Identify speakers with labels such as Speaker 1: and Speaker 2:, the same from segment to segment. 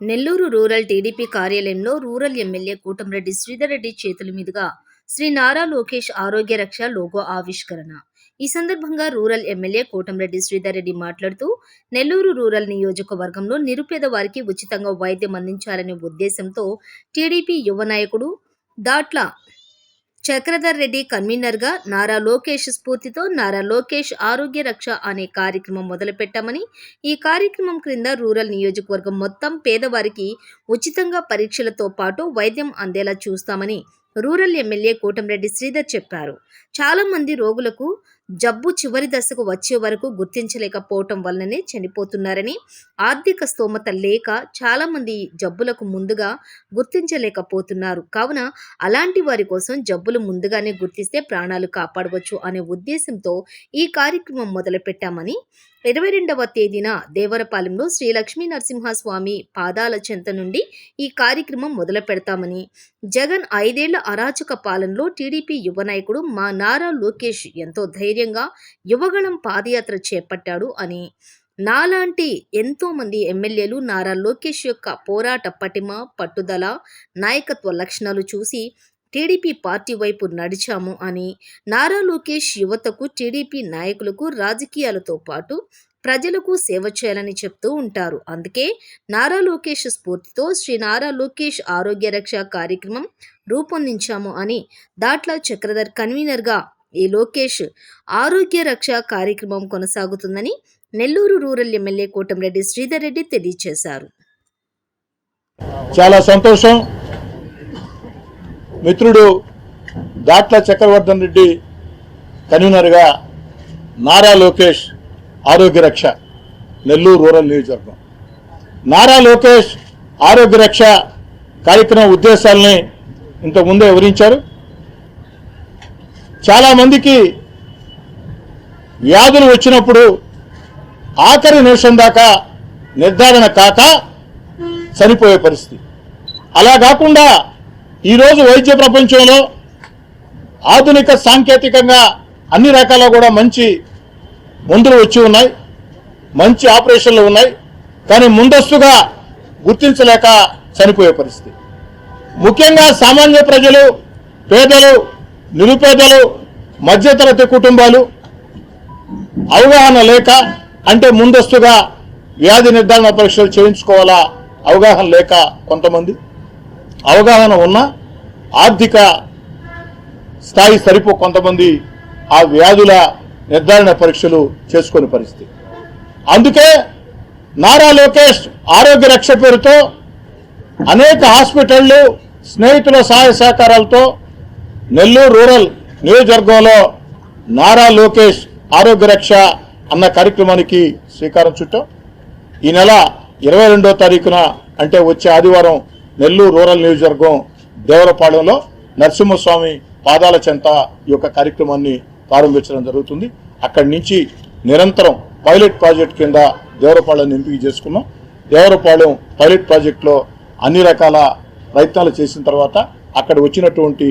Speaker 1: Nellore rural TDP కార్యాలయంలో rural MLA Kotamreddy Sridhar Reddy చేతుల మీదుగా శ్రీ నారా లోకేష్ ఆరోగ్య రక్ష లోగో ఆవిష్కరణ. ఈ సందర్భంగా రూరల్ ఎమ్మెల్యే కోటంరెడ్డి శ్రీధర్ రెడ్డి మాట్లాడుతూ నెల్లూరు రూరల్ నియోజకవర్గంలో నిరుపేద వారికి ఉచితంగా వైద్యం అందించాలనే ఉద్దేశంతో టీడీపీ యువ నాయకుడు దాట్ల చక్రధర్ రెడ్డి కన్వీనర్గా నారా లోకేష్ స్ఫూర్తితో నారా లోకేష్ ఆరోగ్య రక్ష అనే కార్యక్రమం మొదలుపెట్టామని ఈ కార్యక్రమం క్రింద రూరల్ నియోజకవర్గం మొత్తం పేదవారికి ఉచితంగా పరీక్షలతో పాటు వైద్యం అందేలా చూస్తామని రూరల్ ఎమ్మెల్యే కోటంరెడ్డి శ్రీధర్ చెప్పారు. చాలా మంది రోగులకు జబ్బు చివరి దశకు వచ్చే వరకు గుర్తించలేకపోవటం వల్లనే చనిపోతున్నారని ఆర్థిక స్తోమత లేక చాలామంది జబ్బులకు ముందుగా గుర్తించలేకపోతున్నారు. కావున అలాంటి వారి కోసం జబ్బులు ముందుగానే గుర్తిస్తే ప్రాణాలు కాపాడవచ్చు అనే ఉద్దేశంతో ఈ కార్యక్రమం మొదలుపెట్టామని ఇరవై రెండవ తేదీన దేవరపాలెంలో శ్రీ లక్ష్మీ నరసింహస్వామి పాదాల చెంత నుండి ఈ కార్యక్రమం మొదలు పెడతామని జగన్ ఐదేళ్ళ అరాచక పాలనలో టీడీపీ యువ నాయకుడు మా నారా లోకేష్ ఎంతో ధైర్యం ధైర్యంగా యువగళం పాదయాత్ర చేపట్టాడు అని. నాలాంటి ఎంతోమంది ఎమ్మెల్యేలు నారా లోకేష్ యొక్క పోరాట పటిమ పట్టుదల నాయకత్వ లక్షణాలు చూసి టీడీపీ పార్టీ వైపు నడిచాము అని. నారా లోకేష్ యువతకు టీడీపీ నాయకులకు రాజకీయాలతో పాటు ప్రజలకు సేవ చేయాలని చెప్తూ ఉంటారు. అందుకే నారా లోకేష్ స్ఫూర్తితో శ్రీ నారా లోకేష్ ఆరోగ్య రక్ష కార్యక్రమం రూపొందించాము అని. దాట్ల చక్రధర్ కన్వీనర్గా ఈ లోకేష్ ఆరోగ్య రక్ష కార్యక్రమం కొనసాగుతుందని నెల్లూరు రూరల్ ఎమ్మెల్యే కోటంరెడ్డి శ్రీధర్ రెడ్డి తెలియజేశారు.
Speaker 2: చాలా సంతోషం. మిత్రుడు దాట్ల చక్రవర్ధన్ రెడ్డి కన్వీనర్గా నారా లోకేష్ ఆరోగ్య రక్ష నెల్లూరు రూరల్ నియోజకవర్గం. నారా లోకేష్ ఆరోగ్య రక్ష కార్యక్రమ ఉద్దేశాలని ఇంతకుముందే వివరించారు. చాలామందికి వ్యాధులు వచ్చినప్పుడు ఆఖరి నిమిషం దాకా నిర్ధారణ కాక చనిపోయే పరిస్థితి. అలా కాకుండా ఈరోజు వైద్య ప్రపంచంలో ఆధునిక సాంకేతికంగా అన్ని రకాల కూడా మంచి మందులు వచ్చి ఉన్నాయి. మంచి ఆపరేషన్లు ఉన్నాయి. కానీ ముందస్తుగా గుర్తించలేక చనిపోయే పరిస్థితి. ముఖ్యంగా సామాన్య ప్రజలు పేదలు నిరుపేదలు మధ్యతరగతి కుటుంబాలు అవగాహన లేక అంటే ముందస్తుగా వ్యాధి నిర్ధారణ పరీక్షలు చేయించుకోవాలా అవగాహన లేక కొంతమంది? అవగాహన ఉన్న ఆర్థిక స్థాయి సరిపో కొంతమంది ఆ వ్యాధుల నిర్ధారణ పరీక్షలు చేసుకునే పరిస్థితి. అందుకే నారా లోకేష్ ఆరోగ్య రక్ష పేరుతో అనేక హాస్పిటళ్ళు స్నేహితుల సహాయ సహకారాలతో నెల్లూరు రూరల్ నియోజకవర్గంలో నారా లోకేష్ ఆరోగ్య రక్ష అన్న కార్యక్రమానికి శ్రీకారం చుట్టాం. ఈ నెల ఇరవై రెండో తారీఖున అంటే వచ్చే ఆదివారం నెల్లూరు రూరల్ నియోజకవర్గం దేవరపాలెంలో నరసింహస్వామి పాదాల చెంత ఈ యొక్క కార్యక్రమాన్ని ప్రారంభించడం జరుగుతుంది. అక్కడి నుంచి నిరంతరం పైలట్ ప్రాజెక్ట్ కింద దేవరపాలెం ఎంపిక చేసుకున్నాం. దేవరపాలెం పైలట్ ప్రాజెక్టులో అన్ని రకాల ప్రయత్నాలు చేసిన తర్వాత అక్కడ వచ్చినటువంటి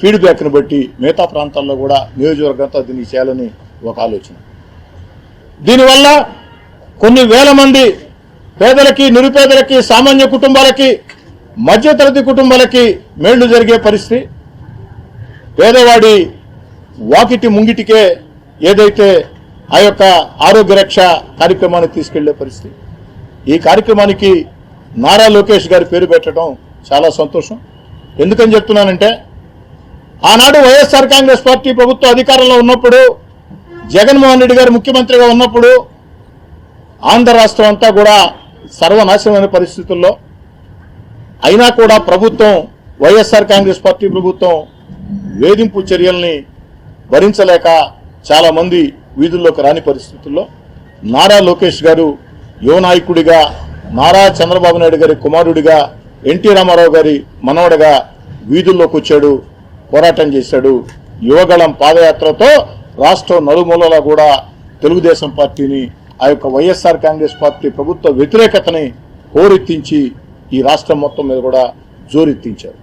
Speaker 2: ఫీడ్బ్యాక్ని బట్టి మిగతా ప్రాంతాల్లో కూడా నియోజకవర్గంతో దీన్ని చేయాలని ఒక ఆలోచన. దీనివల్ల కొన్ని వేల మంది పేదలకి నిరుపేదలకి సామాన్య కుటుంబాలకి మధ్యతరగతి కుటుంబాలకి మేళ్ళు జరిగే పరిస్థితి. పేదవాడి వాకిటి ముంగిటికే ఏదైతే ఆ యొక్క ఆరోగ్య రక్ష కార్యక్రమాన్ని తీసుకెళ్ళే పరిస్థితి. ఈ కార్యక్రమానికి నారా లోకేష్ గారి పేరు పెట్టడం చాలా సంతోషం. ఎందుకని చెప్తున్నానంటే ఆనాడు వైఎస్ఆర్ కాంగ్రెస్ పార్టీ ప్రభుత్వం అధికారంలో ఉన్నప్పుడు జగన్మోహన్ రెడ్డి గారు ముఖ్యమంత్రిగా ఉన్నప్పుడు ఆంధ్ర రాష్ట్రం అంతా కూడా సర్వనాశనమైన పరిస్థితుల్లో అయినా కూడా ప్రభుత్వం వైఎస్ఆర్ కాంగ్రెస్ పార్టీ ప్రభుత్వం వేధింపు చర్యల్ని భరించలేక చాలా మంది వీధుల్లోకి రాని పరిస్థితుల్లో నారా లోకేష్ గారు యువ నాయకుడిగా నారా చంద్రబాబు నాయుడు గారి కుమారుడిగా ఎన్టీ రామారావు గారి మనవడగా వీధుల్లోకి వచ్చాడు. పోరాటం చేశాడు. యువగళం పాదయాత్రతో రాష్ట్రం నలుమూలలా కూడా తెలుగుదేశం పార్టీని ఆ యొక్క వైఎస్ఆర్ కాంగ్రెస్ పార్టీ ప్రభుత్వ వ్యతిరేకతని హోరెత్తించి ఈ రాష్ట్రం మొత్తం మీద కూడా జోరెత్తించారు.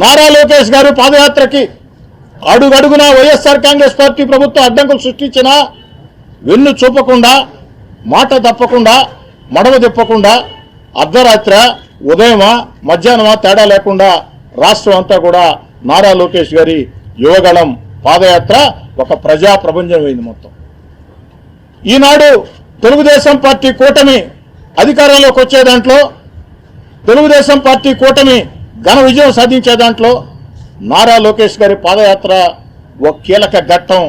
Speaker 2: నారా లోకేష్ గారు పాదయాత్రకి అడుగడుగునా వైఎస్ఆర్ కాంగ్రెస్ పార్టీ ప్రభుత్వం అడ్డంకులు సృష్టించినా వెన్ను చూపకుండా మాట తప్పకుండా మడవ తిప్పకుండా అర్ధరాత్ర ఉదయమా మధ్యాహ్నమా తేడా లేకుండా రాష్ట్రం అంతా కూడా నారా లోకేష్ గారి యువగళం పాదయాత్ర ఒక ప్రజా ప్రపంచమైంది మొత్తం. ఈనాడు తెలుగుదేశం పార్టీ కూటమి అధికారంలోకి వచ్చే దాంట్లో తెలుగుదేశం పార్టీ కూటమి ఘన విజయం సాధించే దాంట్లో నారా లోకేష్ గారి పాదయాత్ర ఒక కీలక ఘట్టం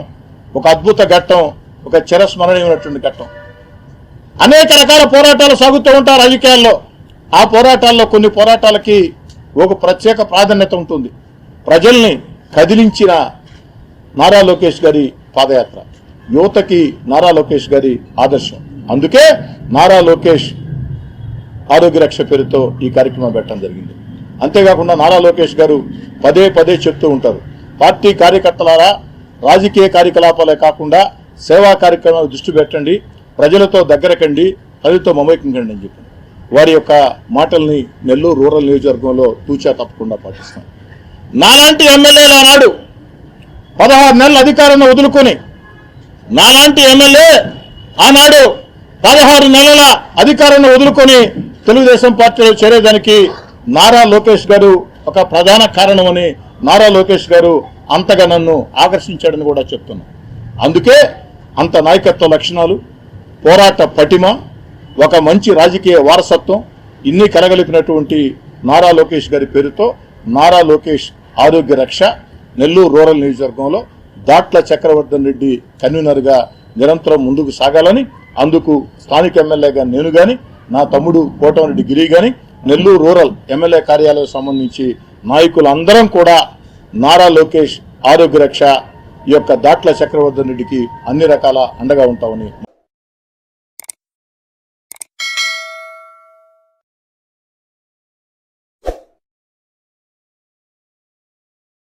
Speaker 2: ఒక అద్భుత ఘట్టం ఒక చిరస్మరణీయమైనటువంటి ఘట్టం. అనేక రకాల పోరాటాలు సాగుతూ ఉంటారు రాజకీయాల్లో. ఆ పోరాటాల్లో కొన్ని పోరాటాలకి ఒక ప్రత్యేక ప్రాధాన్యత ఉంటుంది. ప్రజల్ని కదిలించిన నారా లోకేష్ గారి పాదయాత్ర. యువతకి నారా లోకేష్ గారి ఆదర్శం. అందుకే నారా లోకేష్ ఆరోగ్య రక్ష పేరుతో ఈ కార్యక్రమం పెట్టడం జరిగింది. అంతేకాకుండా నారా లోకేష్ గారు పదే పదే చెప్తూ ఉంటారు. పార్టీ కార్యకర్తలారా రాజకీయ కార్యకలాపాలే కాకుండా సేవా కార్యక్రమాలు దృష్టి పెట్టండి ప్రజలతో దగ్గరకండి ప్రజలతో మమైకం కండి అని చెప్పి. వారి యొక్క మాటల్ని నెల్లూరు రూరల్ నియోజకవర్గంలో తూచా తప్పకుండా పాటిస్తాం. నాలాంటి ఎమ్మెల్యేలు ఆనాడు పదహారు నెలల అధికారాన్ని వదులుకొని నాలాంటి ఎమ్మెల్యే ఆనాడు పదహారు నెలల అధికారాన్ని వదులుకొని తెలుగుదేశం పార్టీలో చేరేదానికి నారా లోకేష్ గారు ఒక ప్రధాన కారణమని నారా లోకేష్ గారు అంతగా నన్ను ఆకర్షించాడని కూడా చెప్తున్నా అందుకే అంత నాయకత్వ లక్షణాలు పోరాట పటిమ ఒక మంచి రాజకీయ వారసత్వం ఇన్ని కలగలిపినటువంటి నారా లోకేష్ గారి పేరుతో నారా లోకేష్ ఆరోగ్య రక్ష నెల్లూరు రూరల్ నియోజకవర్గంలో దాట్ల చక్రవర్ధన్ రెడ్డి కన్వీనర్గా నిరంతరం ముందుకు సాగాలని అందుకు స్థానిక ఎమ్మెల్యేగా నేను గాని నా తమ్ముడు కోటమిరెడ్డి గిరి గాని నెల్లూరు రూరల్ ఎమ్మెల్యే కార్యాలయం సంబంధించి నాయకులందరం కూడా నారా లోకేష్ ఆరోగ్య రక్ష ఈ యొక్క దాట్ల చక్రవర్ధన్ రెడ్డికి అన్ని రకాల అండగా ఉంటామని